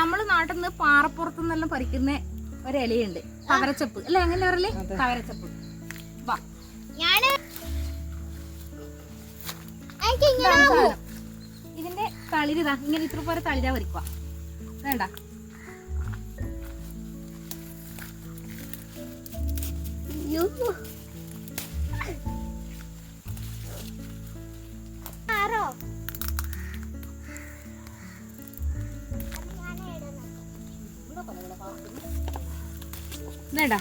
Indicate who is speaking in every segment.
Speaker 1: നമ്മൾ നാട്ടിൽ നിന്ന് പാറപ്പുറത്തു നിന്നെല്ലാം പറിക്കുന്ന ഒരു ഇലയുണ്ട് തവരച്ചപ്പ്. അല്ലെ എങ്ങനെ പറയല്ലേ തവരച്ചപ്പ്. വാ. ഇതിന്റെ തളിരിതാ ഇങ്ങനെ ഇത്ര പോലെ തളിരാ പറിക്കുക വേണ്ട. വേണ്ട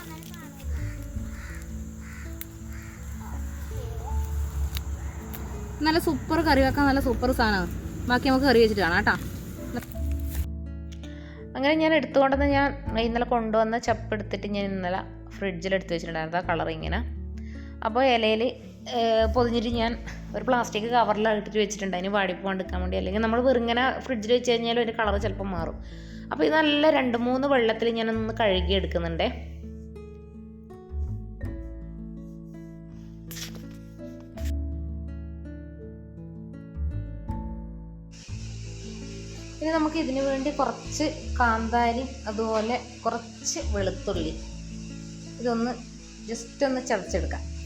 Speaker 1: നല്ല സൂപ്പർ കറി വെക്കാൻ നല്ല സൂപ്പർ സാധനമാണ് ബാക്കി നമുക്ക് കറി വെച്ചിട്ട് കാണാം കേട്ടോ.
Speaker 2: അങ്ങനെ ഞാൻ എടുത്തുകൊണ്ടെന്ന് ഞാൻ ഇന്നലെ കൊണ്ടുവന്ന ചപ്പ് എടുത്തിട്ട് ഞാൻ ഇന്നലെ ഫ്രിഡ്ജിൽ എടുത്ത് വെച്ചിട്ടുണ്ടായിരുന്നു. ആ കളർ ഇങ്ങനെ. അപ്പോൾ ഇലയിൽ പൊതിഞ്ഞിട്ട് ഞാൻ ഒരു പ്ലാസ്റ്റിക് കവറിൽ ഇട്ടിട്ട് വെച്ചിട്ടുണ്ട്. അതിന് വാടിപ്പോണ്ടിരിക്കാൻ വേണ്ടി. അല്ലെങ്കിൽ നമ്മൾ വെറുങ്ങനെ ഫ്രിഡ്ജിൽ വെച്ച് കഴിഞ്ഞാൽ അതിന്റെ കളർ ചിലപ്പോൾ മാറും. അപ്പോൾ ഇത് നല്ല രണ്ട് മൂന്ന് വെള്ളത്തിൽ ഞാനൊന്ന് കഴുകി എടുക്കുന്നുണ്ടേ. ഇനി നമുക്ക് ഇതിന് വേണ്ടി കുറച്ച് കാന്താരി അതുപോലെ കുറച്ച് വെളുത്തുള്ളി. ഇതൊന്ന് ജസ്റ്റ് ഒന്ന് ചതച്ചെടുക്കാം.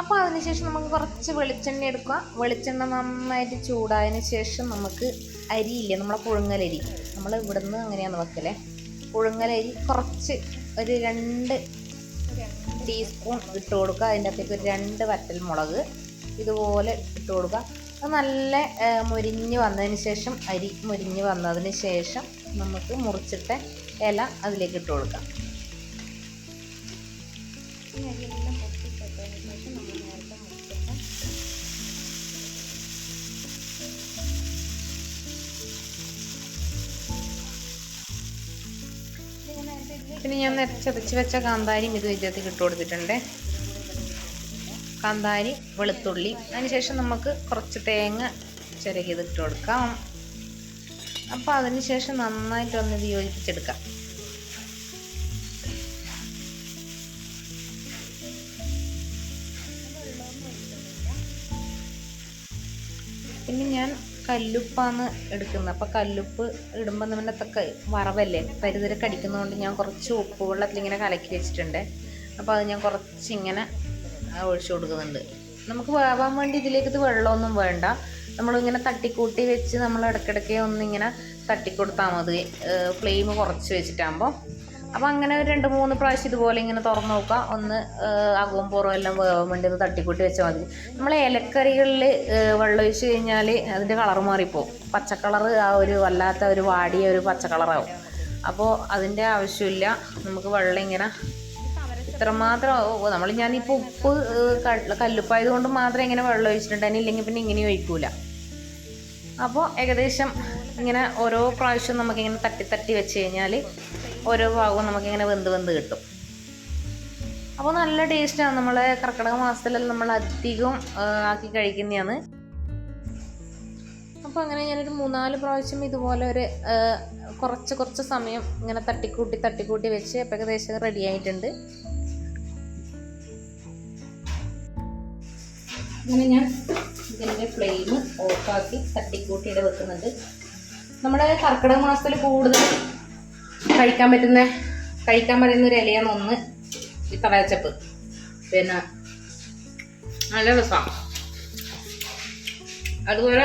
Speaker 2: അപ്പോൾ അതിനുശേഷം നമുക്ക് കുറച്ച് വെളിച്ചെണ്ണ എടുക്കുക വെളിച്ചെണ്ണ നന്നായിട്ട് ചൂടായതിനു ശേഷം നമുക്ക് അരിയില്ലേ നമ്മളെ പുഴുങ്ങലരി. നമ്മൾ ഇവിടുന്ന് അങ്ങനെയാണ് വെക്കലേ. പുഴുങ്ങലരി കുറച്ച് ഒരു രണ്ട് ടീസ്പൂൺ ഇട്ട് കൊടുക്കുക. അതിന്റെ അകത്തേക്ക് ഒരു രണ്ട് വറ്റൽ മുളക് ഇതുപോലെ ഇട്ട് കൊടുക്കുക. അത് നല്ല മുരിഞ്ഞ് വന്നതിന് ശേഷം അരി മുരിഞ്ഞ് വന്നതിന് ശേഷം നമുക്ക് മുറിച്ചിട്ട ഇല അതിലേക്ക് ഇട്ട് കൊടുക്കാം. പിന്നെ ഞാൻ നേരത്തെ ചതച്ച് വെച്ച കാന്താരിയും ഇത് ഇതിനകത്ത് ഇട്ട് കൊടുത്തിട്ടുണ്ട്. കാന്താരി വെളുത്തുള്ളി. അതിനുശേഷം നമുക്ക് കുറച്ച് തേങ്ങ ചിരകിയത് ഇട്ട് കൊടുക്കാം. അപ്പോൾ അതിനുശേഷം നന്നായിട്ട് ഒന്ന് ഇത് യോജിപ്പിച്ചെടുക്കാം. പിന്നെ ഞാൻ കല്ലുപ്പാണ് എടുക്കുന്നത്. അപ്പോൾ കല്ലുപ്പ് ഇടുമ്പോൾ നമ്മുടെ വറവല്ലേ? പരിതരക്ക് കടിക്കുന്നതുകൊണ്ട് ഞാൻ കുറച്ച് ഉപ്പ് വെള്ളത്തിൽ ഇങ്ങനെ കലക്കി വെച്ചിട്ടുണ്ട്. അപ്പോൾ അത് ഞാൻ കുറച്ചിങ്ങനെ ഒഴിച്ചു കൊടുക്കുന്നുണ്ട്. നമുക്ക് വേവാൻ വേണ്ടി ഇതിലേക്ക് ഇത് വെള്ളമൊന്നും വേണ്ട. നമ്മളിങ്ങനെ തട്ടിക്കൂട്ടി വെച്ച് നമ്മൾ ഇടയ്ക്കിടയ്ക്ക് ഒന്നിങ്ങനെ തട്ടിക്കൊടുത്താൽ മതി. ഫ്ലെയിം കുറച്ച് വെച്ചിട്ടാകുമ്പോൾ അപ്പോൾ അങ്ങനെ രണ്ട് മൂന്ന് പ്രാവശ്യം ഇതുപോലെ ഇങ്ങനെ തുറന്ന് നോക്കുക. ഒന്ന് അകവും പുറവും എല്ലാം വേവാൻ ഒന്ന് തട്ടിക്കൂട്ടി വെച്ചാൽ മതി. നമ്മൾ ഇലക്കറികളിൽ വെള്ളം ഒഴിച്ച് കഴിഞ്ഞാൽ അതിന്റെ കളർ മാറിപ്പോവും. പച്ചക്കളർ കളർ ആ ഒരു വല്ലാത്ത ഒരു വാടിയ ഒരു പച്ചക്കളറാവും. അപ്പോൾ അതിന്റെ ആവശ്യമില്ല. നമുക്ക് വെള്ളം ഇങ്ങനെ ഇത്രമാത്രം നമ്മൾ ഞാനിപ്പോൾ ഉപ്പ് കല്ലുപ്പായത് കൊണ്ട് മാത്രം ഇങ്ങനെ വെള്ളം ഒഴിച്ചിട്ടുണ്ട് ഇല്ലെങ്കിൽ പിന്നെ ഇങ്ങനെ ഒഴിക്കൂല. അപ്പോൾ ഏകദേശം ഇങ്ങനെ ഓരോ പ്രാവശ്യം നമുക്കിങ്ങനെ തട്ടി തട്ടി വെച്ച് കഴിഞ്ഞാൽ ഓരോ ഭാഗവും നമുക്കിങ്ങനെ വെന്ത് വെന്ത് കിട്ടും. അപ്പോൾ നല്ല ടേസ്റ്റാണ് നമ്മളെ കർക്കിടക മാസത്തിലെല്ലാം നമ്മൾ അധികം ആക്കി കഴിക്കുന്നതാണ്. അപ്പോൾ അങ്ങനെ ഞാനൊരു മൂന്നാൽ പ്രാവശ്യം ഇതുപോലെ ഒരു കുറച്ച് കുറച്ച് സമയം ഇങ്ങനെ തട്ടിക്കൂട്ടി തട്ടിക്കൂട്ടി വെച്ച് ഏകദേശം റെഡി ആയിട്ടുണ്ട്.
Speaker 1: അങ്ങനെ ഞാൻ ഇതിന്റെ ഫ്ലെയിം ഓഫാക്കി തട്ടിക്കൂട്ടിയിട്ട് വെക്കുന്നുണ്ട്. നമ്മുടെ കർക്കിടക മാസത്തിൽ കൂടുതൽ കഴിക്കാൻ പറ്റുന്ന കഴിക്കാൻ പറ്റുന്ന ഒരു ഇലയാണ് ഒന്ന് ഈ തവയച്ചപ്പ് പിന്നെ നല്ല രസമാണ് അതുപോലെ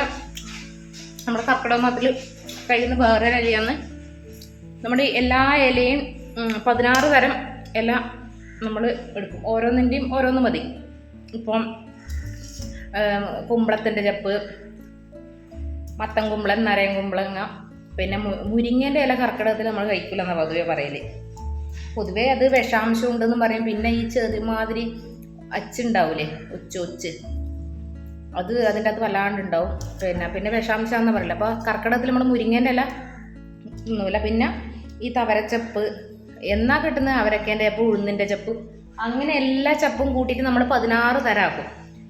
Speaker 1: നമ്മുടെ കർക്കിടകത്തിൽ കഴിക്കുന്ന വേറെ ഇലയാണ്. നമ്മുടെ എല്ലാ ഇലയും പതിനാറ് തരം ഇല നമ്മൾ എടുക്കും. ഓരോന്നിന്റെയും ഓരോന്ന് മതി. ഇപ്പം കുമ്പളത്തിന്റെ ചപ്പ് മത്തൻ കുമ്പളൻ നരയൻ കുമ്പളങ്ങ പിന്നെ മുരിങ്ങേന്റെ ഇല കർക്കിടകത്തിൽ നമ്മൾ കഴിക്കില്ല എന്നാണ് പൊതുവേ പറയൽ. പൊതുവേ അത് വിഷാംശം ഉണ്ടെന്ന് പറയും. പിന്നെ ഈ ചെറുമാതിരി അച്ചുണ്ടാവൂലേ ഒച്ച് ഒച്ച്. അത് അതിന്റെ അകത്ത് വല്ലാണ്ടുണ്ടാവും. പിന്നെ പിന്നെ വിഷാംശം പറയില്ല അപ്പോൾ കർക്കിടകത്തിൽ നമ്മൾ മുരിങ്ങേന്റെ ഇല തിന്നൂല. പിന്നെ ഈ തവരച്ചപ്പ് എന്നാ കിട്ടുന്ന അവരക്കേന്റെ ചപ്പ് ഉഴുന്നിന്റെ ചപ്പ്. അങ്ങനെ എല്ലാ ചപ്പും കൂട്ടിയിട്ട് നമ്മൾ പതിനാറ് തരം ആക്കും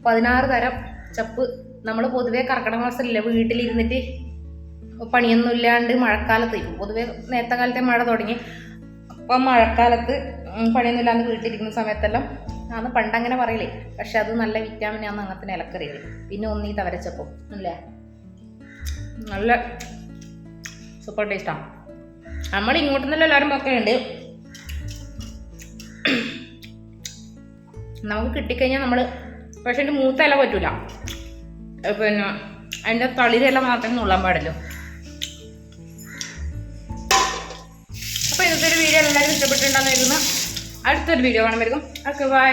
Speaker 1: പതിനാറ് തരം ചപ്പ് നമ്മൾ പൊതുവേ കർക്കിടക മാസത്തിലല്ലേ വീട്ടിലിരുന്നിട്ട് പണിയൊന്നും ഇല്ലാണ്ട് മഴക്കാലത്ത് ഇപ്പം പൊതുവേ നേരത്തെ കാലത്തെ മഴ തുടങ്ങി. അപ്പം മഴക്കാലത്ത് പണിയൊന്നും ഇല്ലാണ്ട് വീട്ടിലിരിക്കുന്ന സമയത്തെല്ലാം ആണ് പണ്ടങ്ങനെ പറയില്ലേ പക്ഷെ അത് നല്ല വിറ്റാമിൻ ആണെന്ന് അങ്ങനത്തെ ഇലക്കറികൾ പിന്നെ ഒന്നീ തവരച്ചപ്പം അല്ലേ? നല്ല സൂപ്പർ ടേസ്റ്റാണ് നമ്മൾ ഇങ്ങോട്ട് നിന്നല്ല എല്ലാവരും ഒക്കെ നമുക്ക് കിട്ടിക്കഴിഞ്ഞാൽ നമ്മൾ പക്ഷെ എന്റെ മൂത്ത ഇല പറ്റൂല. പിന്നെ അതിന്റെ തളിരെല്ലാം മാത്രമേ നുള്ളാൻ പാടുള്ളൂ. ഇന്നത്തെ ഒരു വീഡിയോ എല്ലാവരും കരുതുന്നു അടുത്തൊരു വീഡിയോ കാണുമ്പോഴേക്കും ഓക്കെ ബൈ